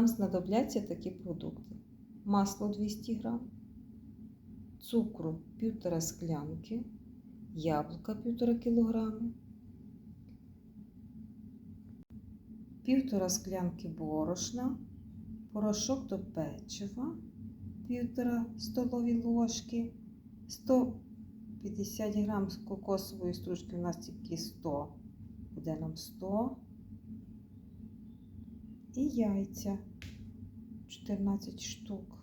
нам знадобляться такі продукти: масло 200 г, цукру 1,5 склянки, яблука 1,5 кг, 1,5 склянки борошна, порошок до печива, 1,5 столові ложки, 150 г кокосової стружки, у нас тільки 100, буде нам 100 і яйця 14 штук.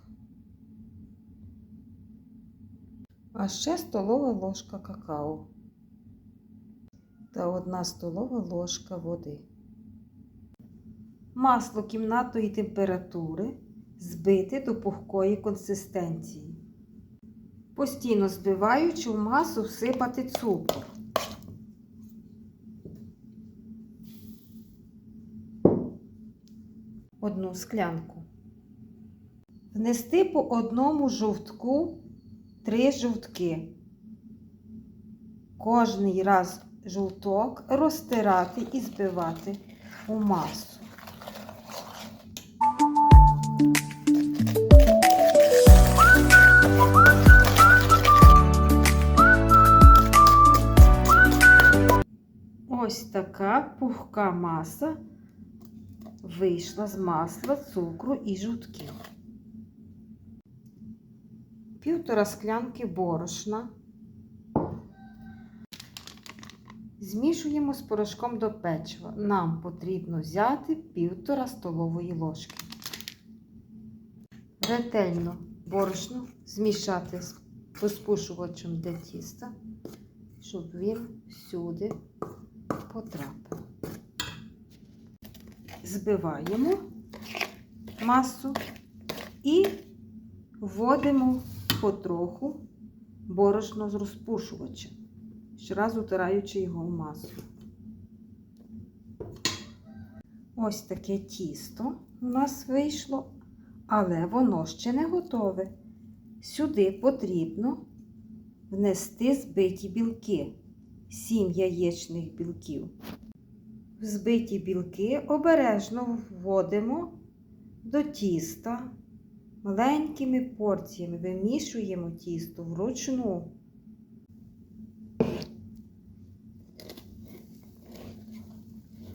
А ще столова ложка какао та одна столова ложка води. Масло кімнатної температури збити до пухкої консистенції. Постійно збиваючи в масу всипати цукор. Одну склянку. Внести по одному жовтку три жовтки. Кожний раз жовток розтирати і збивати у масу. Ось така пухка маса вийшла з масла, цукру і жовтків. Півтора склянки борошна. Змішуємо з порошком до печива. Нам потрібно взяти півтора столової ложки. Ретельно борошно змішати з розпушувачем для тіста, щоб він всюди потрапив. Збиваємо масу і вводимо потроху борошно з розпушувачем, щоразу утираючи його в масу. Ось таке тісто у нас вийшло, але воно ще не готове. Сюди потрібно внести збиті білки, 7 яєчних білків. В збиті білки обережно вводимо до тіста. Маленькими порціями вимішуємо тісто вручну.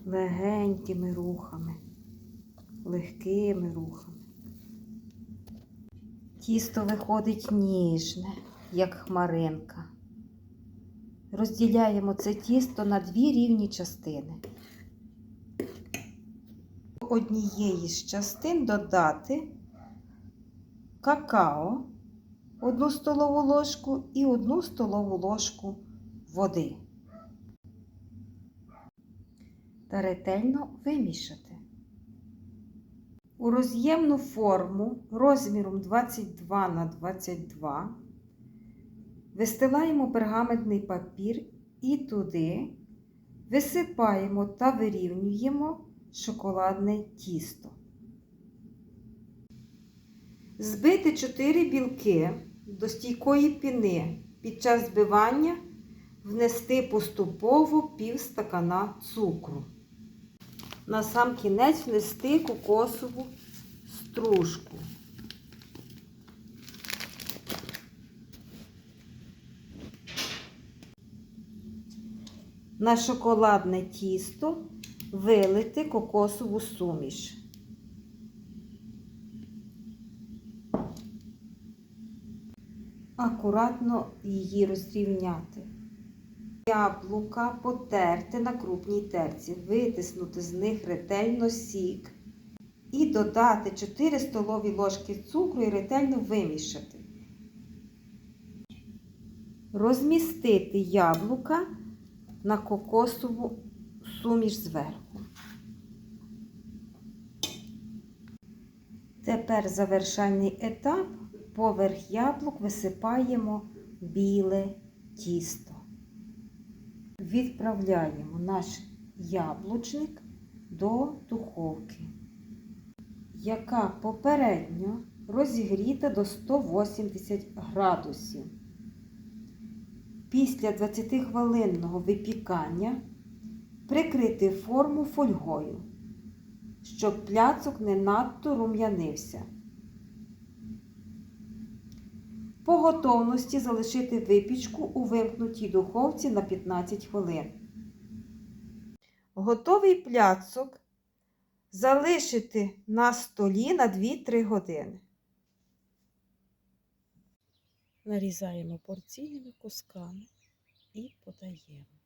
Легенькими рухами, легкими рухами. Тісто виходить ніжне, як хмаринка. Розділяємо це тісто на дві рівні частини. Однієї з частин додати какао, одну столову ложку і одну столову ложку води. Та ретельно вимішати. У роз'ємну форму розміром 22 на 22 вистилаємо пергаментний папір і туди висипаємо та вирівнюємо шоколадне тісто. Збити 4 білки до стійкої піни під час збивання внести поступово пів стакана цукру. На сам кінець внести кокосову стружку. На шоколадне тісто вилити кокосову суміш. Акуратно її розрівняти. Яблука потерти на крупній терці, витиснути з них ретельно сік і додати 4 столові ложки цукру і ретельно вимішати. Розмістити яблука на кокосову суміш зверху. Тепер завершальний етап. Поверх яблук висипаємо біле тісто. Відправляємо наш яблучник до духовки, яка попередньо розігріта до 180 градусів. Після 20-хвилинного випікання прикрити форму фольгою. щоб пляцок не надто рум'янився. По готовності залишити випічку у вимкнутій духовці на 15 хвилин. Готовий пляцок залишити на столі на 2-3 години. Нарізаємо порційними кусками і подаємо.